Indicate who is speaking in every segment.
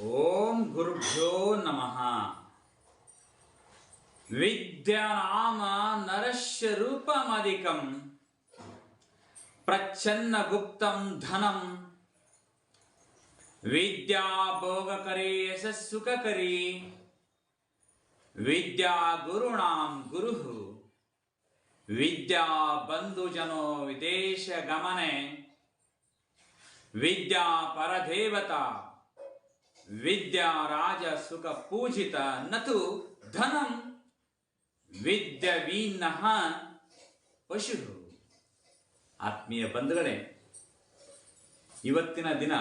Speaker 1: ओम गुरुभ्यो नमः। विद्यानाम नरस्य रूपमधिकं प्रच्छन्नगुप्तं धनं विद्याभोगकरे यशस्सुखकरी विद्या गुरुणां गुरुः। विद्या बंधुजनो विदेश गमने विद्या परदेवता ವಿದ್ಯಾ ರಾಜ ಸುಖ ಪೂಜಿತ ನತು ಧನಂ. ವಿದ್ಯ ವೀನಃ ಪಶು ಆತ್ಮೀಯ ಬಂಧುಗಳೇ, ಇವತ್ತಿನ ದಿನ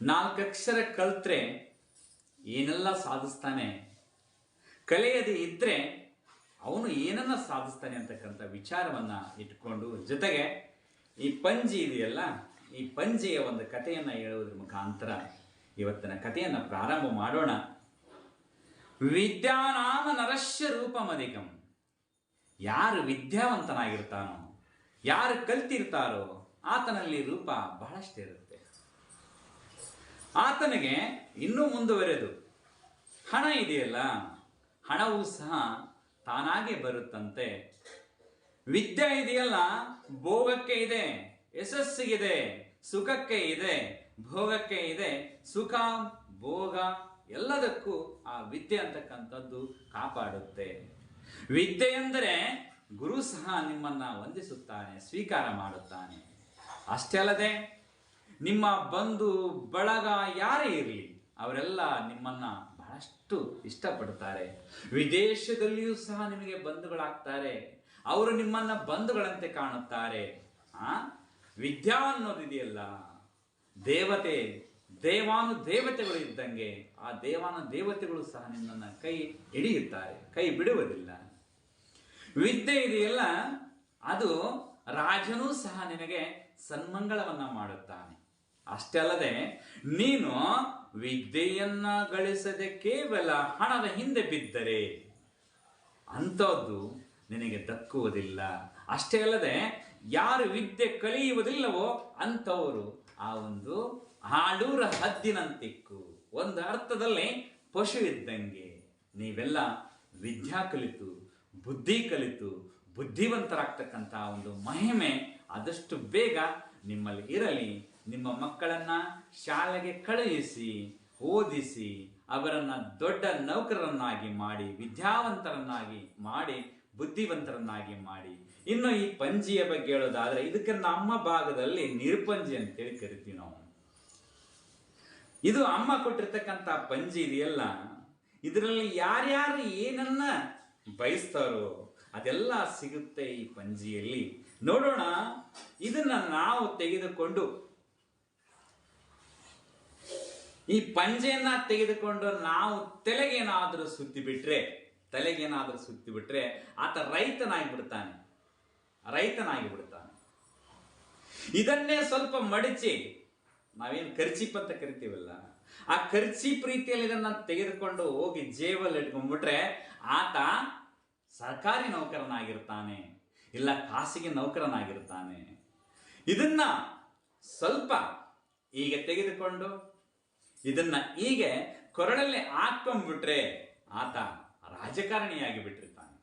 Speaker 1: ನಾಲ್ಕಕ್ಷರ ಕಲ್ತ್ರೆ ಏನೆಲ್ಲ ಸಾಧಿಸ್ತಾನೆ? ಕಲಿಯದೇ ಇದ್ರೆ ಅವನು ಏನನ್ನ ಸಾಧಿಸ್ತಾನೆ ಅಂತಕ್ಕಂಥ ವಿಚಾರವನ್ನ ಇಟ್ಕೊಂಡು ಜೊತೆಗೆ ಈ ಪಂಜಿ ಇದೆಯಲ್ಲ, ಈ ಪಂಜಿಯ ಒಂದು ಕಥೆಯನ್ನು ಹೇಳುವುದರ ಮುಖಾಂತರ ಇವತ್ತಿನ ಕಥೆಯನ್ನು ಪ್ರಾರಂಭ ಮಾಡೋಣ. ವಿದ್ಯಾನಾಮ ನರಶ್ಯ ರೂಪಮಧಿಕಂ ಯಾರು ವಿದ್ಯಾವಂತನಾಗಿರ್ತಾನೋ, ಯಾರು ಕಲ್ತಿರ್ತಾರೋ, ಆತನಲ್ಲಿ ರೂಪ ಬಹಳಷ್ಟಿರುತ್ತೆ ಆತನಿಗೆ ಇನ್ನೂ ಮುಂದುವರೆದು ಹಣ ಇದೆಯಲ್ಲ, ಹಣವೂ ಸಹ ತಾನಾಗೆ ಬರುತ್ತಂತೆ. ವಿದ್ಯೆ ಇದೆಯಲ್ಲ, ಭೋಗಕ್ಕೆ ಇದೆ ಯಶಸ್ಸಿಗಿದೆ ಸುಖಕ್ಕೆ ಇದೆ ಭೋಗಕ್ಕೆ ಇದೆ. ಸುಖ, ಭೋಗ ಎಲ್ಲದಕ್ಕೂ ಆ ವಿದ್ಯೆ ಅಂತಕ್ಕಂಥದ್ದು ಕಾಪಾಡುತ್ತೆ. ವಿದ್ಯೆ ಎಂದರೆ ಗುರು ಸಹ ನಿಮ್ಮನ್ನ ವಂದಿಸುತ್ತಾನೆ, ಸ್ವೀಕಾರ ಮಾಡುತ್ತಾನೆ. ಅಷ್ಟೇ ಅಲ್ಲದೆ ನಿಮ್ಮ ಬಂಧು, ಬಳಗ ಯಾರೇ ಇರಲಿ, ಅವರೆಲ್ಲ ನಿಮ್ಮನ್ನ ಬಹಳಷ್ಟು ಇಷ್ಟಪಡ್ತಾರೆ ವಿದೇಶದಲ್ಲಿಯೂ ಸಹ ನಿಮಗೆ ಬಂಧುಗಳಾಗ್ತಾರೆ. ಅವರು ನಿಮ್ಮನ್ನ ಬಂಧುಗಳಂತೆ ಕಾಣುತ್ತಾರೆ. ಆ? ವಿದ್ಯಾ ಅನ್ನೋದಿದೆಯಲ್ಲ. ದೇವತೆ ದೇವಾನು ದೇವತೆಗಳು ಇದ್ದಂಗೆ ಆ ದೇವಾನು ದೇವತೆಗಳು ಸಹ ನಿನ್ನನ್ನು ಕೈ ಹಿಡಿಯುತ್ತಾರೆ, ಕೈ ಬಿಡುವುದಿಲ್ಲ. ವಿದ್ಯೆ ಇದೆಯಲ್ಲ, ಅದು ರಾಜನೂ ಸಹ ನಿನಗೆ ಸನ್ಮಂಗಳವನ್ನ ಮಾಡುತ್ತಾನೆ. ಅಷ್ಟೇ ಅಲ್ಲದೆ, ನೀನು ವಿದ್ಯೆಯನ್ನ ಗಳಿಸದೆ ಕೇವಲ ಹಣದ ಹಿಂದೆ ಬಿದ್ದರೆ ಅಂಥದ್ದು ನಿನಗೆ ದಕ್ಕುವುದಿಲ್ಲ. ಅಷ್ಟೇ ಅಲ್ಲದೆ, ಯಾರು ವಿದ್ಯೆ ಕಲಿಯುವುದಿಲ್ಲವೋ ಅಂಥವರು ಆ ಒಂದು ಹಾಡೂರ ಹದ್ದಿನಂತಿಕ್ಕು. ಒಂದು ಅರ್ಥದಲ್ಲಿ ಪಶು ಇದ್ದಂಗೆ ನೀವೆಲ್ಲ ವಿದ್ಯಾ ಕಲಿತು, ಬುದ್ಧಿ ಕಲಿತು, ಬುದ್ಧಿವಂತರಾಗ್ತಕ್ಕಂಥ ಒಂದು ಮಹಿಮೆ ಆದಷ್ಟು ಬೇಗ ನಿಮ್ಮಲ್ಲಿ ಇರಲಿ. ನಿಮ್ಮ ಮಕ್ಕಳನ್ನ ಶಾಲೆಗೆ ಕಳುಹಿಸಿ, ಓದಿಸಿ ಅವರನ್ನ ದೊಡ್ಡ ನೌಕರರನ್ನಾಗಿ ಮಾಡಿ, ವಿದ್ಯಾವಂತರನ್ನಾಗಿ ಮಾಡಿ, ಬುದ್ಧಿವಂತರನ್ನಾಗಿ ಮಾಡಿ. ಇನ್ನು ಈ ಪಂಜಿಯ ಬಗ್ಗೆ ಹೇಳೋದಾದ್ರೆ, ಇದಕ್ಕೆ ನಮ್ಮ ಭಾಗದಲ್ಲಿ ನಿರ್ಪಂಜಿ ಅಂತೇಳಿ ಕರಿತೀವಿ ನಾವು. ಇದು ಅಮ್ಮ ಕೊಟ್ಟಿರ್ತಕ್ಕಂಥ ಪಂಜಿ ಇದೆಯಲ್ಲ, ಇದರಲ್ಲಿ ಯಾರ್ಯಾರು ಏನನ್ನ ಬಯಸ್ತಾರೋ ಅದೆಲ್ಲ ಸಿಗುತ್ತೆ ಈ ಪಂಜಿಯಲ್ಲಿ. ನೋಡೋಣ, ಇದನ್ನ ನಾವು ತೆಗೆದುಕೊಂಡು ಈ ಪಂಜೆಯನ್ನ ತೆಗೆದುಕೊಂಡು ನಾವು ತಲೆಗೇನಾದರೂ ಸುತ್ತಿ ಬಿಟ್ರೆ, ತಲೆಗೇನಾದರೂ ಸುತ್ತಿ ಬಿಟ್ರೆ ಆತ ರೈತನಾಗಿ ಬಿಡ್ತಾನೆ ರೈತನಾಗಿ ಬಿಡ್ತಾನೆ ಇದನ್ನೇ ಸ್ವಲ್ಪ ಮಡಚಿ, ನಾವೇನು ಖರ್ಚೀಪ್ ಅಂತ ಕರಿತೀವಲ್ಲ, ಆ ಖರ್ಚಿ ಪ್ರೀತಿಯಲ್ಲಿ ಇದನ್ನ ತೆಗೆದುಕೊಂಡು ಹೋಗಿ ಜೇಬಲ್ಲಿ ಇಟ್ಕೊಂಡ್ಬಿಟ್ರೆ ಆತ ಸರ್ಕಾರಿ ನೌಕರನಾಗಿರ್ತಾನೆ, ಇಲ್ಲ ಖಾಸಗಿ ನೌಕರನಾಗಿರ್ತಾನೆ. ಇದನ್ನ ಸ್ವಲ್ಪ ಈಗ ತೆಗೆದುಕೊಂಡು ಇದನ್ನ ಹೀಗೆ ಕೊರಳಲ್ಲಿ ಹಾಕೊಂಡ್ಬಿಟ್ರೆ ಆತ ರಾಜಕಾರಣಿಯಾಗಿ ಬಿಟ್ಟಿರ್ತಾನೆ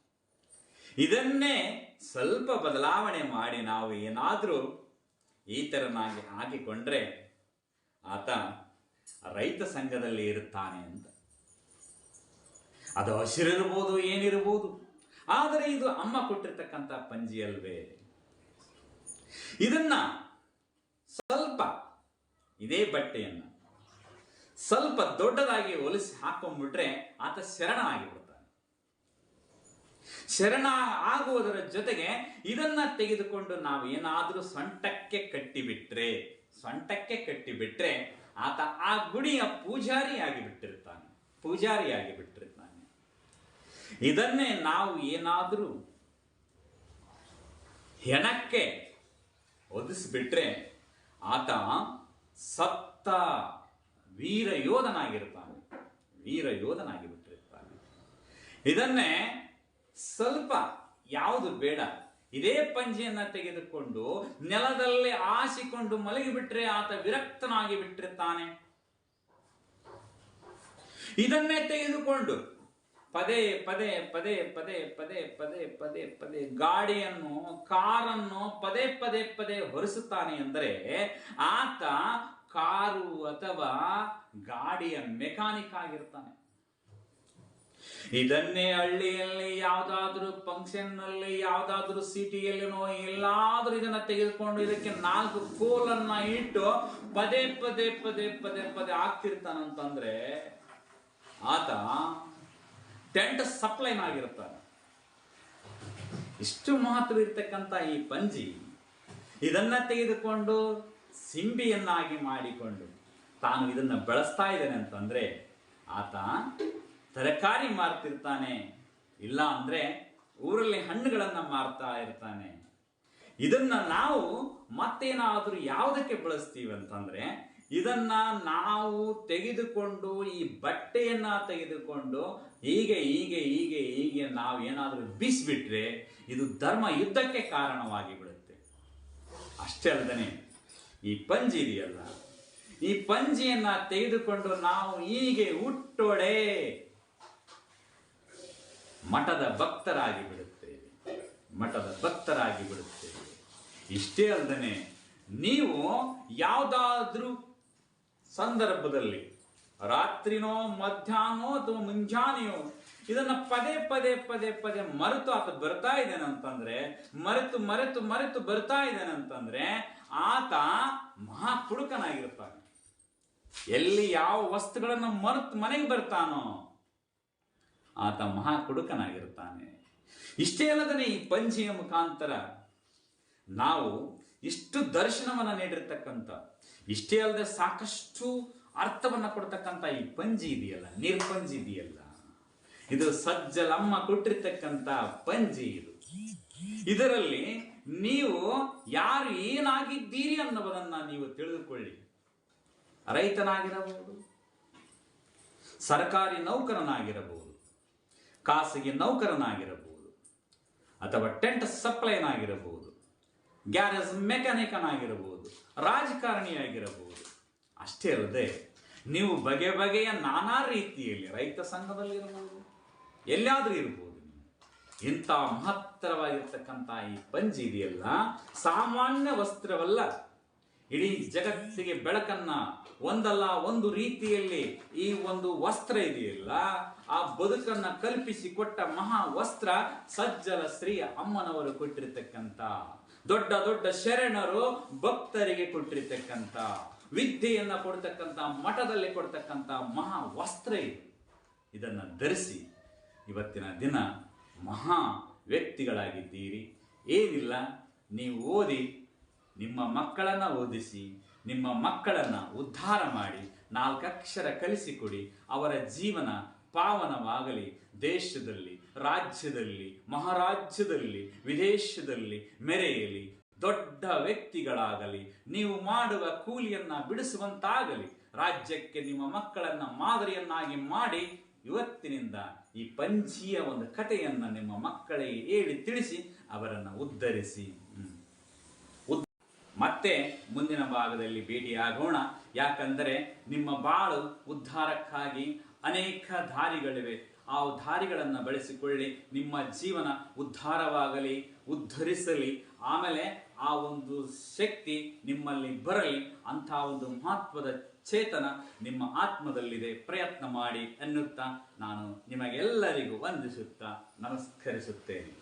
Speaker 1: ಇದನ್ನೇ ಸ್ವಲ್ಪ ಬದಲಾವಣೆ ಮಾಡಿ ನಾವು ಏನಾದರೂ ಈ ತರನಾಗಿ ಹಾಕಿಕೊಂಡ್ರೆ ಆತ ರೈತ ಸಂಘದಲ್ಲಿ ಇರುತ್ತಾನೆ ಅಂತ. ಅದು ಹಸಿರಿರ್ಬೋದು, ಏನಿರ್ಬೋದು, ಆದರೆ ಇದು ಅಮ್ಮ ಕೊಟ್ಟಿರ್ತಕ್ಕಂಥ ಪಂಜಿ ಅಲ್ವೇ ಇದನ್ನ ಸ್ವಲ್ಪ ಇದೇ ಬಟ್ಟೆಯನ್ನ ಸ್ವಲ್ಪ ದೊಡ್ಡದಾಗಿ ಹೊಲಿಸಿ ಹಾಕೊಂಡ್ಬಿಟ್ರೆ ಆತ ಶರಣ ಆಗಿಬಿಡ್ತಾನೆ ಶರಣ ಆಗುವುದರ ಜೊತೆಗೆ ಇದನ್ನ ತೆಗೆದುಕೊಂಡು ನಾವು ಏನಾದರೂ ಸೊಂಟಕ್ಕೆ ಕಟ್ಟಿಬಿಟ್ರೆ ಸೊಂಟಕ್ಕೆ ಕಟ್ಟಿಬಿಟ್ರೆ ಆತ ಆ ಗುಡಿಯ ಪೂಜಾರಿ ಆಗಿಬಿಟ್ಟಿರ್ತಾನೆ ಪೂಜಾರಿಯಾಗಿ ಬಿಟ್ಟಿರ್ತಾನೆ ಇದನ್ನೇ ನಾವು ಏನಾದರೂ ಹೆಣಕ್ಕೆ ಒದಿಸ್ಬಿಟ್ರೆ ಆತ ಸತ್ತ ವೀರ ಯೋಧನಾಗಿರ್ತಾನೆ ವೀರ ಯೋಧನಾಗಿ ಇದನ್ನೇ ಸ್ವಲ್ಪ ಯಾವುದು ಬೇಡ. ಇದೇ ಪಂಜಿಯನ್ನ ತೆಗೆದುಕೊಂಡು ನೆಲದಲ್ಲೇ ಆಸಿಕೊಂಡು ಮಲಗಿಬಿಟ್ರೆ ಆತ ವಿರಕ್ತನಾಗಿ ಬಿಟ್ಟಿರ್ತಾನೆ ಇದನ್ನೇ ತೆಗೆದುಕೊಂಡು ಪದೇ ಪದೇ ಪದೇ ಪದೇ ಪದೇ ಪದೇ ಪದೇ ಪದೇ ಗಾಡಿಯನ್ನು, ಕಾರನ್ನು ಪದೇ ಪದೇ ಪದೇ ಹೊರಿಸುತ್ತಾನೆ ಅಂದರೆ ಆತ ಕಾರು ಅಥವಾ ಗಾಡಿಯ ಮೆಕ್ಯಾನಿಕ್ ಆಗಿರ್ತಾನೆ. ಇದನ್ನೇ ಹಳ್ಳಿಯಲ್ಲಿ ಯಾವ್ದಾದ್ರು ಫಂಕ್ಷನ್ನಲ್ಲಿ ಯಾವ್ದಾದ್ರು ಸಿಟಿಯಲ್ಲಿನೋ ಎಲ್ಲಾದ್ರೂ ಇದನ್ನ ತೆಗೆದುಕೊಂಡು ಇದಕ್ಕೆ ನಾಲ್ಕು ಕೋಲನ್ನ ಇಟ್ಟು ಪದೇ ಪದೇ ಪದೇ ಪದೇ ಪದೇ ಆಗ್ತಿರ್ತಾನಂತಂದ್ರೆ ಆತ ಟೆಂಟ್ ಸಪ್ಲೈನ್ ಆಗಿರ್ತಾನೆ ಇಷ್ಟು ಮಹತ್ವ ಇರ್ತಕ್ಕಂಥ ಈ ಪಂಜಿ ಇದನ್ನ ತೆಗೆದುಕೊಂಡು ಸಿಂಬಿಯನ್ನಾಗಿ ಮಾಡಿಕೊಂಡು ತಾನು ಇದನ್ನು ಬೆಳೆಸ್ತಾ ಇದ್ದಾನೆ ಅಂತಂದರೆ ಆತ ತರಕಾರಿ ಮಾರ್ತಿರ್ತಾನೆ. ಇಲ್ಲ ಅಂದರೆ ಊರಲ್ಲಿ ಹಣ್ಣುಗಳನ್ನು ಮಾರ್ತಾ ಇರ್ತಾನೆ. ಇದನ್ನ ನಾವು ಮತ್ತೇನಾದರೂ ಯಾವುದಕ್ಕೆ ಬಳಸ್ತೀವಿ ಅಂತಂದ್ರೆ ಇದನ್ನ ನಾವು ತೆಗೆದುಕೊಂಡು ಈ ಬಟ್ಟೆಯನ್ನ ತೆಗೆದುಕೊಂಡು ಹೀಗೆ ಹೀಗೆ ಹೀಗೆ ಹೀಗೆ ನಾವು ಏನಾದರೂ ಬೀಸಿಬಿಟ್ರೆ ಇದು ಧರ್ಮ ಯುದ್ಧಕ್ಕೆ ಕಾರಣವಾಗಿ ಬಿಡುತ್ತೆ. ಅಷ್ಟೇ ಅಲ್ಲದೆ ಈ ಪಂಜಿ ಇದೆಯಲ್ಲ ಈ ಪಂಜಿಯನ್ನ ತೆಗೆದುಕೊಂಡು ನಾವು ಹೀಗೆ ಹುಟ್ಟೊಡೆ ಮಠದ ಭಕ್ತರಾಗಿ ಬಿಡುತ್ತೇವೆ. ಮಠದ ಭಕ್ತರಾಗಿ ಬಿಡುತ್ತೇವೆ. ಇಷ್ಟೇ ಅಲ್ಲದೆ ನೀವು ಯಾವುದಾದ್ರೂ ಸಂದರ್ಭದಲ್ಲಿ ರಾತ್ರಿನೋ ಮಧ್ಯಾಹ್ನೋ ಅಥವಾ ಮುಂಜಾನೆಯೋ ಇದನ್ನ ಪದೇ ಪದೇ ಪದೇ ಪದೇ ಮರೆತು ಆತ ಬರ್ತಾ ಇದ್ದೇನೆ ಅಂತಂದ್ರೆ, ಮರೆತು ಮರೆತು ಮರೆತು ಬರ್ತಾ ಇದ್ದೇನೆ ಅಂತಂದ್ರೆ ಆತ ಮಹಾ ಕುಡುಕನಾಗಿರ್ತಾನೆ ಎಲ್ಲಿ ಯಾವ ವಸ್ತುಗಳನ್ನು ಮರೆತು ಮನೆಗೆ ಬರ್ತಾನೋ ಆತ ಮಹಾ ಕುಡುಕನಾಗಿರ್ತಾನೆ ಇಷ್ಟೇ ಅಲ್ಲದನೆ ಈ ಪಂಜಿಯ ಮುಖಾಂತರ ನಾವು ಇಷ್ಟು ದರ್ಶನವನ್ನ ನೀಡಿರ್ತಕ್ಕಂಥ, ಇಷ್ಟೇ ಅಲ್ಲದೆ ಸಾಕಷ್ಟು ಅರ್ಥವನ್ನ ಕೊಡ್ತಕ್ಕಂಥ ಈ ಪಂಜಿ ಇದೆಯಲ್ಲ, ನಿರ್ಪಂಜಿ ಇದೆಯಲ್ಲ. ಇದು ಸಜ್ಜಲಮ್ಮ ಕೊಟ್ಟಿರ್ತಕ್ಕಂಥ ಪಂಜಿ ಇದು. ಇದರಲ್ಲಿ ನೀವು ಯಾರು ಏನಾಗಿದ್ದೀರಿ ಅನ್ನುವುದನ್ನು ನೀವು ತಿಳಿದುಕೊಳ್ಳಿ. ರೈತನಾಗಿರಬಹುದು, ಸರ್ಕಾರಿ ನೌಕರನಾಗಿರಬಹುದು, ಖಾಸಗಿ ನೌಕರನಾಗಿರಬಹುದು, ಅಥವಾ ಟೆಂಟ್ ಸಪ್ಲೈನ್ ಆಗಿರಬಹುದು ಗ್ಯಾರೇಜ್ ಮೆಕ್ಯಾನಿಕನ್ ಆಗಿರಬಹುದು ರಾಜಕಾರಣಿಯಾಗಿರಬಹುದು. ಅಷ್ಟೇ ಅಲ್ಲದೆ, ನೀವು ಬಗೆ ಬಗೆಯ ನಾನಾ ರೀತಿಯಲ್ಲಿ ರೈತ ಸಂಘದಲ್ಲಿರಬಹುದು ಎಲ್ಲಾದ್ರೂ ಇರಬಹುದು. ಇಂಥ ಮಹತ್ತರವಾಗಿರ್ತಕ್ಕಂಥ ಈ ಪಂಜಿ ಇದೆಯಲ್ಲ, ಸಾಮಾನ್ಯ ವಸ್ತ್ರವಲ್ಲ. ಇಡೀ ಜಗತ್ತಿಗೆ ಬೆಳಕನ್ನ ಒಂದಲ್ಲ ಒಂದು ರೀತಿಯಲ್ಲಿ ಈ ಒಂದು ವಸ್ತ್ರ ಇದೆಯಲ್ಲ, ಆ ಬದುಕನ್ನ ಕಲ್ಪಿಸಿ ಕೊಟ್ಟ ಮಹಾ ವಸ್ತ್ರ ಸಜ್ಜಲ ಸ್ತ್ರೀಯ ಅಮ್ಮನವರು ಕೊಟ್ಟಿರ್ತಕ್ಕಂಥ, ದೊಡ್ಡ ದೊಡ್ಡ ಶರಣರು ಭಕ್ತರಿಗೆ ಕೊಟ್ಟಿರ್ತಕ್ಕಂಥ, ವಿದ್ಯೆಯನ್ನ ಕೊಡ್ತಕ್ಕಂಥ, ಮಠದಲ್ಲಿ ಕೊಡ್ತಕ್ಕಂಥ ಮಹಾ ವಸ್ತ್ರ ಇದು. ಇದನ್ನು ಧರಿಸಿ ಇವತ್ತಿನ ದಿನ ಮಹಾ ವ್ಯಕ್ತಿಗಳಾಗಿದ್ದೀರಿ. ಏನಿಲ್ಲ, ನೀವು ಓದಿ, ನಿಮ್ಮ ಮಕ್ಕಳನ್ನು ಓದಿಸಿ, ನಿಮ್ಮ ಮಕ್ಕಳನ್ನು ಉದ್ಧಾರ ಮಾಡಿ, ನಾಲ್ಕಕ್ಷರ ಕಲಿಸಿಕೊಡಿ, ಅವರ ಜೀವನ ಪಾವನವಾಗಲಿ. ದೇಶದಲ್ಲಿ, ರಾಜ್ಯದಲ್ಲಿ, ಮಹಾರಾಜ್ಯದಲ್ಲಿ, ವಿದೇಶದಲ್ಲಿ ಮೆರೆಯಲಿ. ದೊಡ್ಡ ವ್ಯಕ್ತಿಗಳಾಗಲಿ, ನೀವು ಮಾಡುವ ಕೂಲಿಯನ್ನ ಬಿಡಿಸುವಂತಾಗಲಿ. ರಾಜ್ಯಕ್ಕೆ ನಿಮ್ಮ ಮಕ್ಕಳನ್ನ ಮಾದರಿಯನ್ನಾಗಿ ಮಾಡಿ ಇವತ್ತಿನಿಂದ ಈ ಪಂಚಿಯ ಒಂದು ಕಥೆಯನ್ನು ನಿಮ್ಮ ಮಕ್ಕಳಿಗೆ ಹೇಳಿ ತಿಳಿಸಿ, ಅವರನ್ನು ಉದ್ಧರಿಸಿ. ಉದ್- ಮತ್ತೆ ಮುಂದಿನ ಭಾಗದಲ್ಲಿ ಭೇಟಿಯಾಗೋಣ ಯಾಕಂದರೆ ನಿಮ್ಮ ಬಾಳು ಉದ್ಧಾರಕ್ಕಾಗಿ ಅನೇಕ ದಾರಿಗಳಿವೆ. ಆ ದಾರಿಗಳನ್ನು ಬಳಸಿಕೊಳ್ಳಿ, ನಿಮ್ಮ ಜೀವನ ಉದ್ಧಾರವಾಗಲಿ, ಉದ್ಧರಿಸಲಿ. ಆಮೇಲೆ ಆ ಒಂದು ಶಕ್ತಿ ನಿಮ್ಮಲ್ಲಿ ಬರಲಿ, ಅಂಥ ಒಂದು ಮಹತ್ವದ ಚೇತನ ನಿಮ್ಮ ಆತ್ಮದಲ್ಲಿದೆ. ಪ್ರಯತ್ನ ಮಾಡಿ ಎನ್ನುತ್ತಾ ನಾನು ನಿಮಗೆಲ್ಲರಿಗೂ ವಂದಿಸುತ್ತಾ ನಮಸ್ಕರಿಸುತ್ತೇನೆ.